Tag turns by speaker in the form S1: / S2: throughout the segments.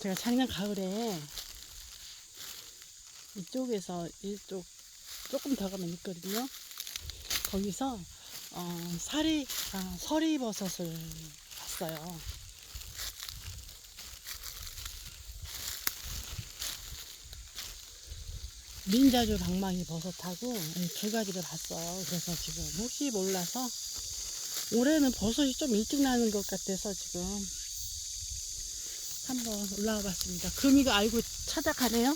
S1: 제가 작년 가을에 이쪽에서 이쪽 조금 더 가면 있거든요. 거기서 어, 사리 아, 서리버섯을 봤어요. 민자주 방망이 버섯하고 이두 가지를 봤어요. 그래서 지금 혹시 몰라서 올해는 버섯이 좀 일찍 나는 것 같아서 지금 한번 올라와 봤습니다. 금이가 알고 찾아가네요.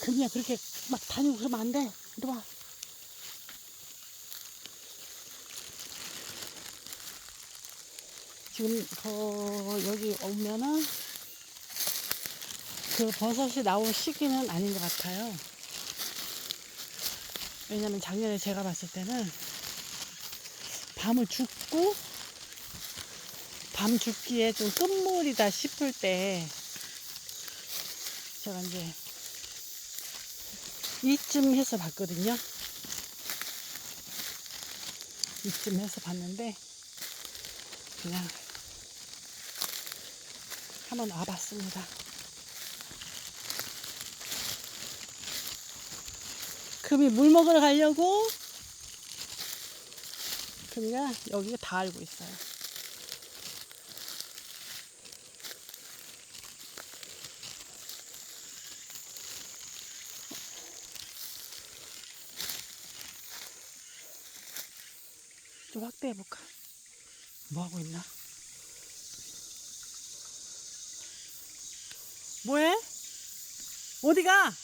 S1: 금이야 그렇게 막 다니고 그러면 안 돼. 이리 와. 지금 더 여기 오면은 그 버섯이 나올 시기는 아닌 것 같아요. 왜냐면 작년에 제가 봤을 때는 밤을 죽고 밤 죽기에 좀 끝물이다 싶을 때 제가 이제 이쯤 해서 봤거든요. 이쯤 해서 봤는데 그냥 한번 와봤습니다. 금이 물 먹으러 가려고 금이가 여기가 다 알고 있어요. 좀 확대해 볼까? 뭐 하고 있나? 뭐해? 어디가?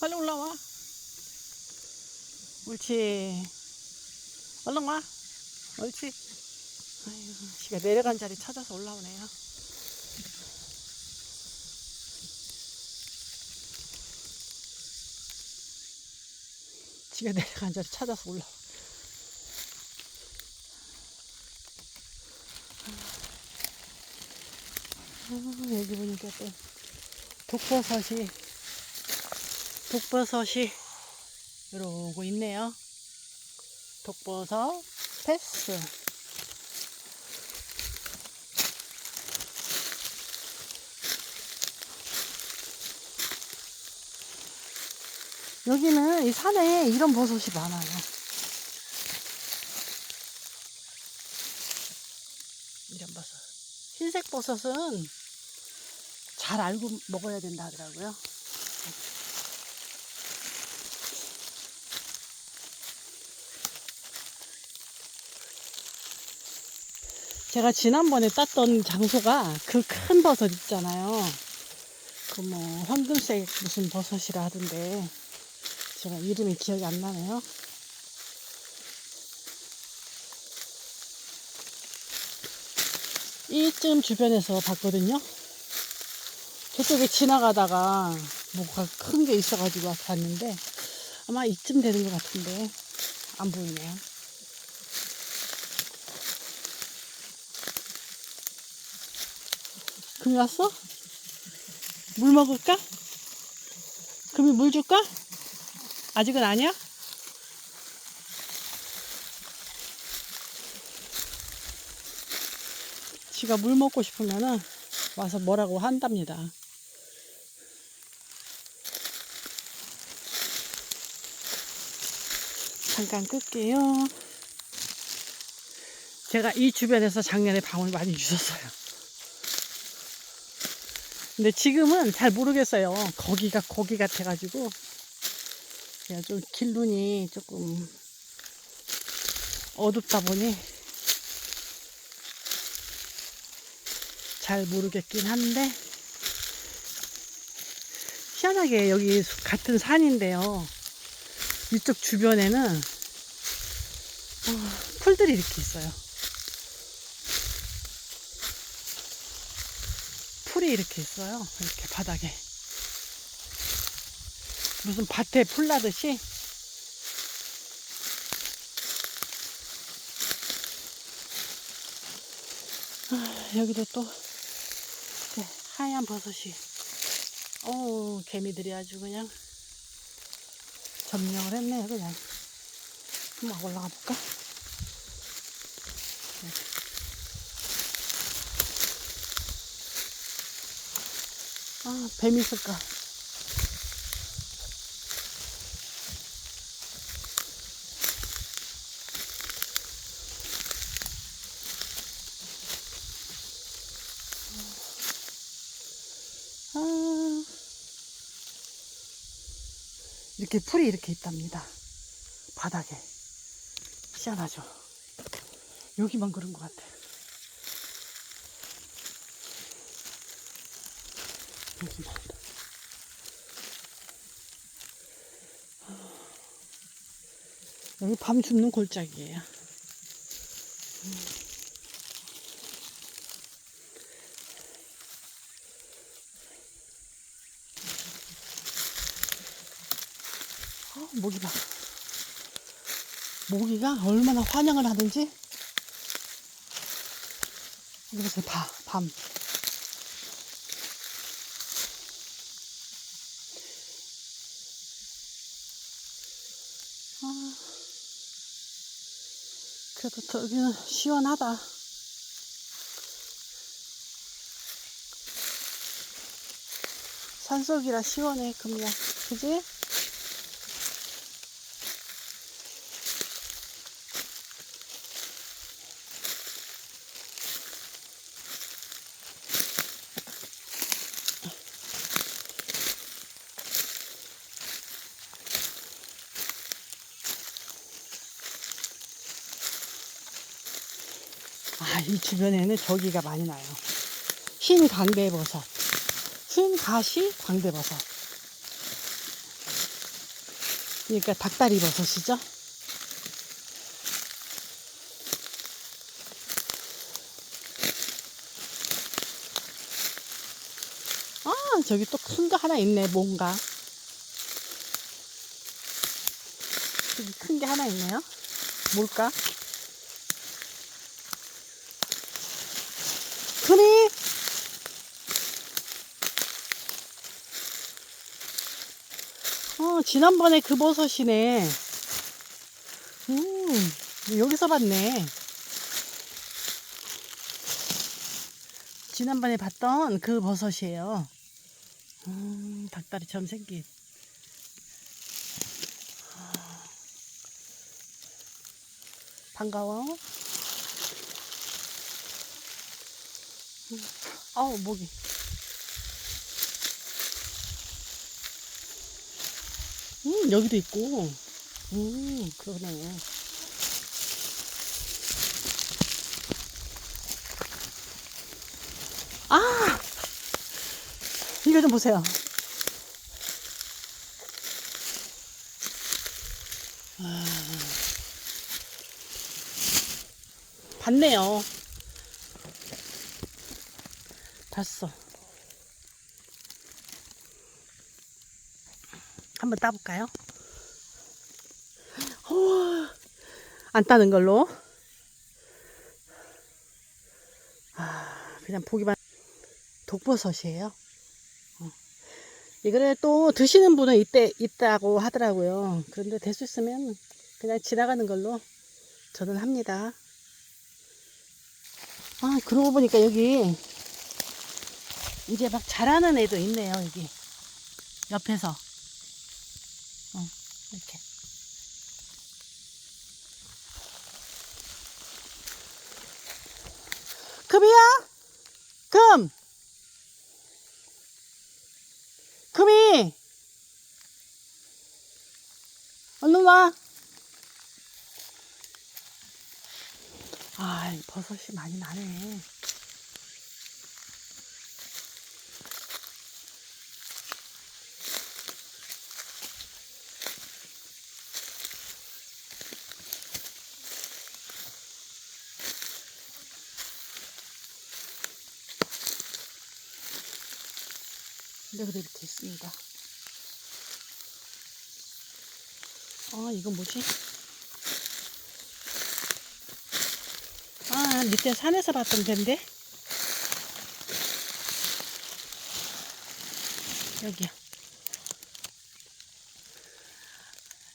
S1: 빨리 올라와. 옳지. 얼른 와. 옳지. 아이고, 지가 내려간 자리 찾아서 올라오네요. 지가 내려간 자리 찾아서 올라와. 아, 여기 보니까 또 독버섯이 독버섯이 이러고 있네요. 독버섯 패스. 여기는 이 산에 이런 버섯이 많아요. 이런 버섯. 흰색 버섯은 잘 알고 먹어야 된다 하더라고요. 제가 지난번에 땄던 장소가 그 큰 버섯 있잖아요. 그 뭐 황금색 무슨 버섯이라 하던데 제가 이름이 기억이 안 나네요. 이쯤 주변에서 봤거든요. 저쪽에 지나가다가 뭐가 큰 게 있어가지고 봤는데 아마 이쯤 되는 것 같은데 안 보이네요. 금이 왔어? 물 먹을까? 금이 물 줄까? 아직은 아니야? 지가 물 먹고 싶으면은 와서 뭐라고 한답니다. 잠깐 끌게요. 제가 이 주변에서 작년에 방울 많이 주셨어요. 근데 지금은 잘 모르겠어요. 거기가 거기 같아가지고. 제가 좀 길눈이 조금 어둡다 보니 잘 모르겠긴 한데 희한하게 여기 같은 산인데요. 이쪽 주변에는 어, 풀들이 이렇게 있어요. 풀이 이렇게 있어요. 이렇게 바닥에. 무슨 밭에 풀 나듯이 여기도 또 하얀 버섯이. 어 개미들이 아주 그냥 점령을 했네요, 그냥. 한번 올라가 볼까? 네. 아, 뱀 있을까? 이렇게 풀이 이렇게 있답니다. 바닥에. 희한하죠? 여기만 그런 것 같아. 여기만. 여기 밤 줍는 골짜기예요. 어, 모기 봐. 모기가 얼마나 환영을 하든지. 여기 보세요, 봐, 밤. 아, 그래도 저기는 시원하다. 산속이라 시원해, 금이야. 그지? 이 주변에는 저기가 많이 나요. 흰 광대버섯. 흰 가시 광대버섯. 그러니까 닭다리 버섯이죠. 아, 저기 또 큰 거 하나 있네, 뭔가. 여기 큰 게 하나 있네요. 뭘까? 금이 어 지난번에 그 버섯이네. 음 여기서 봤네. 지난번에 봤던 그 버섯이에요. 음 닭다리처럼 생긴. 아, 반가워. 아우 목이 음 여기도 있고. 음 그러네. 아! 이거 좀 보세요. 아, 봤네요. 봤어. 한번 따볼까요? 우와, 안 따는 걸로. 아, 그냥 보기만. 독버섯이에요. 어. 이거를 또 드시는 분은 이때 있다고 하더라고요. 그런데 될 수 있으면 그냥 지나가는 걸로 저는 합니다. 아, 그러고 보니까 여기 이제 막 자라는 애도 있네요, 여기. 옆에서. 어, 이렇게. 금이야? 금! 금이! 얼른 와. 아, 이 버섯이 많이 나네. 근데 그래도 됐습니다. 아, 이건 뭐지? 아, 밑에 산에서 봤던 텐데. 여기야.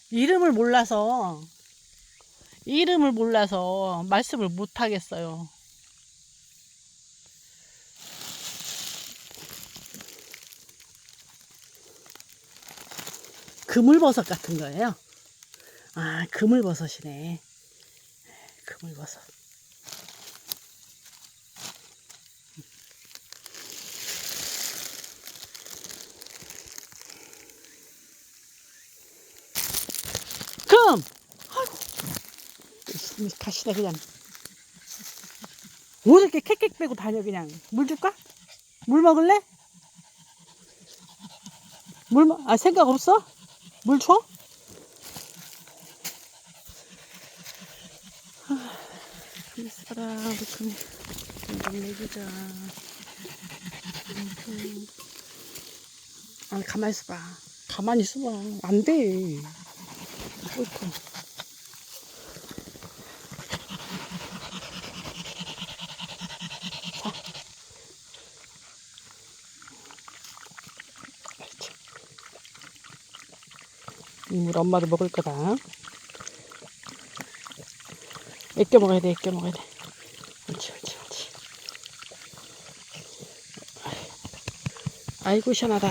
S1: 이름을 몰라서, 이름을 몰라서 말씀을 못 하겠어요. 그물버섯 같은 거예요. 아, 그물버섯이네. 그물버섯. 금! 아이고. 이 가시네, 그냥. 왜 이렇게 캑캑 빼고 다녀, 그냥. 물 줄까? 물 먹을래? 물, 먹- 아, 생각 없어? 물 줘? 있어라, 우리 금이. 좀 먹이자. 음. 아, 가만히 있어봐. 가만히 있어봐. 안 돼. 어이구. 자. 그렇지. 이 물 엄마도 먹을 거다. 애껴 먹어야 돼, 애껴 먹어야 돼. 옳지, 옳지, 옳지. 아이고, 시원하다.